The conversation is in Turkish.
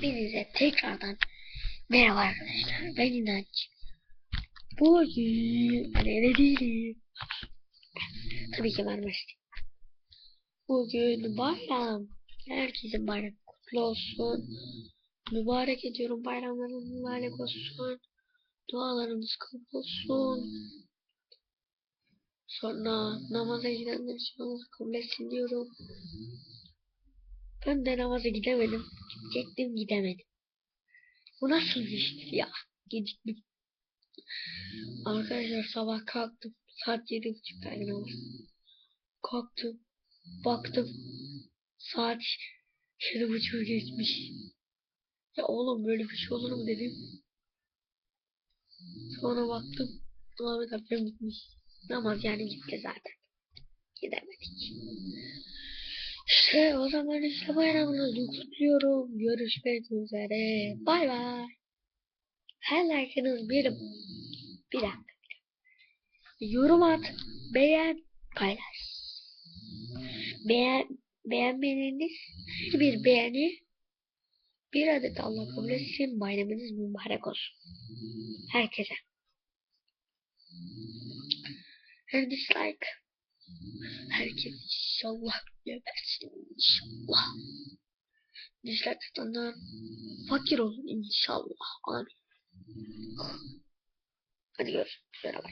Hepinize tekrardan merhaba arkadaşlar. Ben İnanç. Bugün öyle değilim. Tabii ki başlayayım. Bugün bayram. Herkesin bayramı kutlu olsun. Mübarek ediyorum bayramlarınız mübarek olsun. Dualarınız kabul olsun. Sonra namaza gidenler için Allah kabul etsin diyorum. Ben de namaza gidemedim. Gidecektim gidemedim. Bu nasıl iştir ya? Geciktim. Arkadaşlar sabah kalktım. Saat yedi buçuktaydı namaz. Kalktım. Baktım. Saat yedi buçuk geçmiş. Ya oğlum böyle bir şey olur mu dedim. Sonra baktım. Muhammed Efendi gitmiş. Namaz yani gitti zaten. Gidemedik. İşte o zaman işte bayramınızı kutluyorum. Görüşmek üzere. Bay bay. Her like'ınız bir... Bir dakika. Yorum at. Beğen. Paylaş. Beğen, beğenmeniz bir beğeni bir adet Allah kabul etsin. Bayramınız mübarek olsun. Herkese. And dislike. Herkes inşallah gebersin inşallah. Dislike atanlar fakir olun inşallah. Amin. Hadi görüşürüz. Beraber.